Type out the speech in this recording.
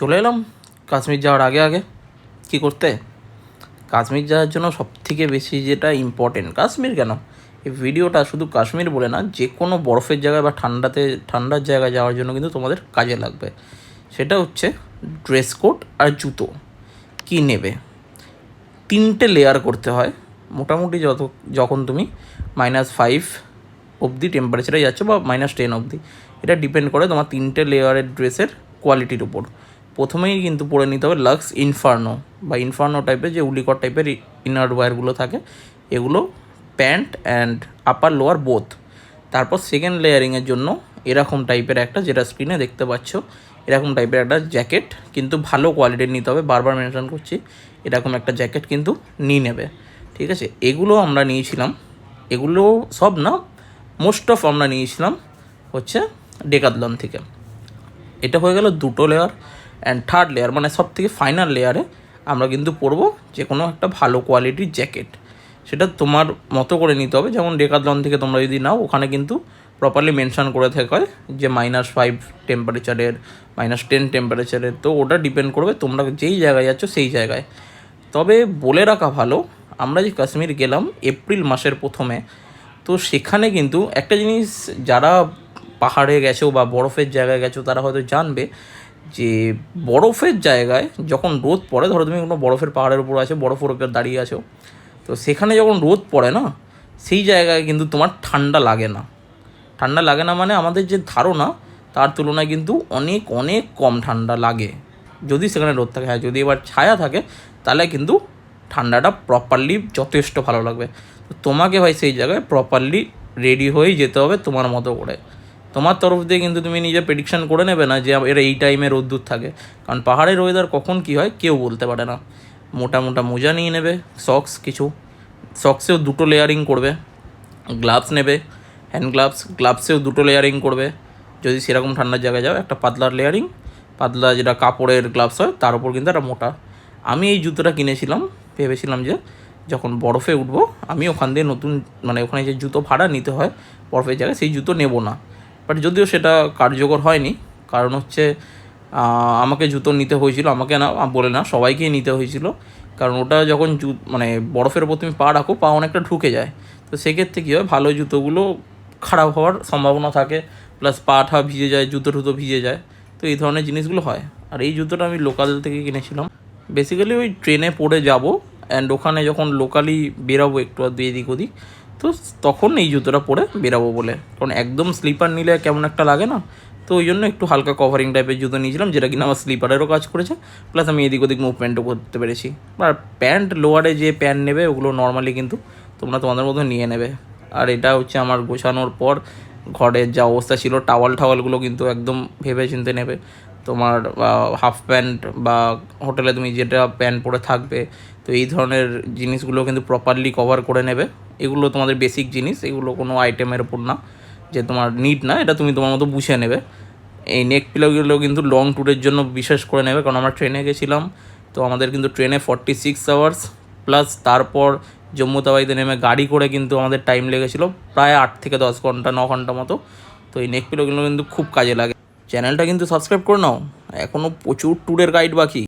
চলে এলাম কাশ্মীর যাওয়ার আগে আগে। কি করতে? কাশ্মীর যাওয়ার জন্য সব থেকে বেশি যেটা ইম্পর্টেন্ট কাশ্মীর কেন? এই ভিডিওটা শুধু কাশ্মীর বলে না যে কোনো বরফের জায়গায় বা ঠান্ডাতে ঠান্ডার জায়গায় যাওয়ার জন্য কিন্তু তোমাদের কাজে লাগবে। সেটা হচ্ছে ড্রেস কোড আর জুতো। কি নেবে? তিনটে লেয়ার করতে হয়। মোটামুটি যত, যখন তুমি মাইনাস ফাইভ অবধি টেম্পারেচারে যাচ্ছ বা মাইনাস টেন অবধি, এটা ডিপেন্ড করে তোমার তিনটে লেয়ারের ড্রেসের কোয়ালিটির উপর। প্রথমেই কিন্তু পরে নিতে হবে লাক্স ইনফার্নো বা ইনফার্নো টাইপের যে উলিকট টাইপের ইনার ওয়্যারগুলো থাকে, এগুলো pant and upper lower both তারপর সেকেন্ড লেয়ারিংয়ের জন্য এরকম টাইপের একটা যেটা স্ক্রিনে দেখতে পাচ্ছ, এরকম টাইপের একটা জ্যাকেট কিন্তু ভালো কোয়ালিটির নিতে হবে। বারবার মেনশন করছি, এরকম একটা জ্যাকেট কিন্তু নিয়ে নেবে। ঠিক আছে? এগুলো আমরা নিয়েছিলাম, এগুলো সব না মোস্ট অফ আমরা নিয়েছিলাম হচ্ছে ডেকাদলন থেকে। এটা হয়ে গেল দুটো লেয়ার অ্যান্ড থার্ড লেয়ার মানে সব থেকে ফাইনাল লেয়ারে আমরা কিন্তু পরবো যে কোনো একটা ভালো কোয়ালিটির জ্যাকেট সেটা তোমার মতো করে নিতে হবে, যেমন ডেকাদলন থেকে তোমরা যদি নাও, ওখানে কিন্তু প্রপারলি মেনশন করে থাকে যে মাইনাস ফাইভ টেম্পারেচারের মাইনাস টেন টেম্পারেচারের তো ওটা ডিপেন্ড করবে তোমরা যেই জায়গায় যাচ্ছ সেই জায়গায়। তবে বলে রাখা ভালো, আমরা যে কাশ্মীর গেলাম এপ্রিল মাসের প্রথমে, তো সেখানে কিন্তু একটা জিনিস যারা পাহাড়ে গেছো বা বরফের জায়গায় গেছো, তারা হয়তো জানবে যে বরফের জায়গায় যখন রোদ পড়ে, ধরো তুমি কোনো বরফের পাহাড়ের উপর আছো বরফের উপর দাঁড়িয়ে আছো, তো সেখানে যখন রোদ পড়ে না, সেই জায়গায় কিন্তু তোমার ঠান্ডা লাগে না। ঠান্ডা লাগে না মানে আমাদের যে ধারণা, তার তুলনায় কিন্তু অনেক অনেক কম ঠান্ডা লাগে। যদি সেখানে রোদ থাকে হ্যাঁ যদি এবার ছায়া থাকে, তাহলে কিন্তু ঠান্ডাটা প্রপারলি যথেষ্ট ভালো লাগবে। তো তোমাকে ভাই সেই জায়গায় প্রপারলি রেডি হয়েই যেতে হবে তোমার মতো করে। তোমার তরফ দিয়ে কিন্তু তুমি নিজে প্রেডিকশান করে নেবে না যে এরা এই টাইমে রোদ্দুর থাকে। কারণ পাহাড়ের ওয়েদার কখন কী হয় কেউ বলতে পারে না। মোটা মোটা মোজা নিয়ে নেবে সক্স কিছু। সক্সেও দুটো লেয়ারিং করবে গ্লাভস নেবে হ্যান্ড গ্লাভস গ্লাভসেও দুটো লেয়ারিং করবে। যদি সেরকম ঠান্ডার জায়গায় যাও, একটা পাতলার লেয়ারিং পাতলা যেটা কাপড়ের গ্লাভস হয়, তার উপর কিন্তু একটা মোটা। আমি এই জুতোটা কিনেছিলাম, ভেবেছিলাম যে যখন বরফে উঠবো, আমি ওখান দিয়ে নতুন মানে ওখানে যে জুতো ভাড়া নিতে হয়, বরফের জায়গায়, সেই জুতো নেব না। বাট যদিও সেটা কার্যকর হয়নি, কারণ হচ্ছে আমাকে জুতো নিতে হয়েছিল, আমাকে না, বলে না সবাইকেই নিতে হয়েছিল, কারণ ওটা যখন জু মানে বরফের ওপর তুমি পা রাখো, পা অনেকটা ঢুকে যায়। তো সেক্ষেত্রে কী হয়, ভালো জুতোগুলো খারাপ হওয়ার সম্ভাবনা থাকে, প্লাস পা ঠা ভিজে যায়, জুতো টুতো ভিজে যায়, তো এই ধরনের জিনিসগুলো হয়। আর এই জুতোটা আমি লোকাল থেকে কিনেছিলাম। বেসিক্যালি ওই ট্রেনে পড়ে যাব, অ্যান্ড ওখানে যখন লোকালি বেরাবো একটু আধটু এদিক ওদিক তো তখন এই জুতোটা পরে বেরাবো বলে। কারণ একদম স্লিপার নিলে কেমন একটা লাগে না? তো ওই জন্য একটু হালকা কভারিং টাইপের জুতো নিয়েছিলাম, যেটা কিনা আমার স্লিপারেরও কাজ করেছে। প্লাস আমি এদিক ওদিক মুভমেন্টও করতে পেরেছি। আর প্যান্ট লোয়ারে যে প্যান্ট নেবে, ওগুলো নর্মালি কিন্তু তোমরা তোমাদের মতো নিয়ে নেবে। আর এটা হচ্ছে আমার গোছানোর পর ঘরের যা অবস্থা ছিল টাওয়াল টাওয়ালগুলো কিন্তু একদম ভেবে চিনতে নেবে। তোমার হাফ প্যান্ট বা হোটেলে তুমি যেটা প্যান্ট পরে থাকবে, তো এই ধরনের জিনিসগুলো কিন্তু প্রপারলি কভার করে নেবে। এগুলো তোমাদের বেসিক জিনিস, এগুলো কোনো আইটেমের ওপর না, যে তোমার নিড না, এটা তুমি তোমার মতো বুঝে নেবে। এই নেক পিলোগুলো কিন্তু লং ট্যুরের জন্য বিশেষ করে নেবে, কারণ আমরা ট্রেনে গেছিলাম, তো আমাদের কিন্তু ট্রেনে ফর্টি সিক্স আওয়ার্স প্লাস তারপর জম্মু তাওয়াইতে নেমে গাড়ি করে কিন্তু আমাদের টাইম লেগেছিলো প্রায় আট থেকে দশ ঘণ্টা, ন ঘণ্টা মতো। তো এই নেক পিলোগুলো কিন্তু খুব কাজে লাগে। চ্যানেলটা কিন্তু সাবস্ক্রাইব করে নাও এখনও প্রচুর ট্যুরের গাইড বাকি।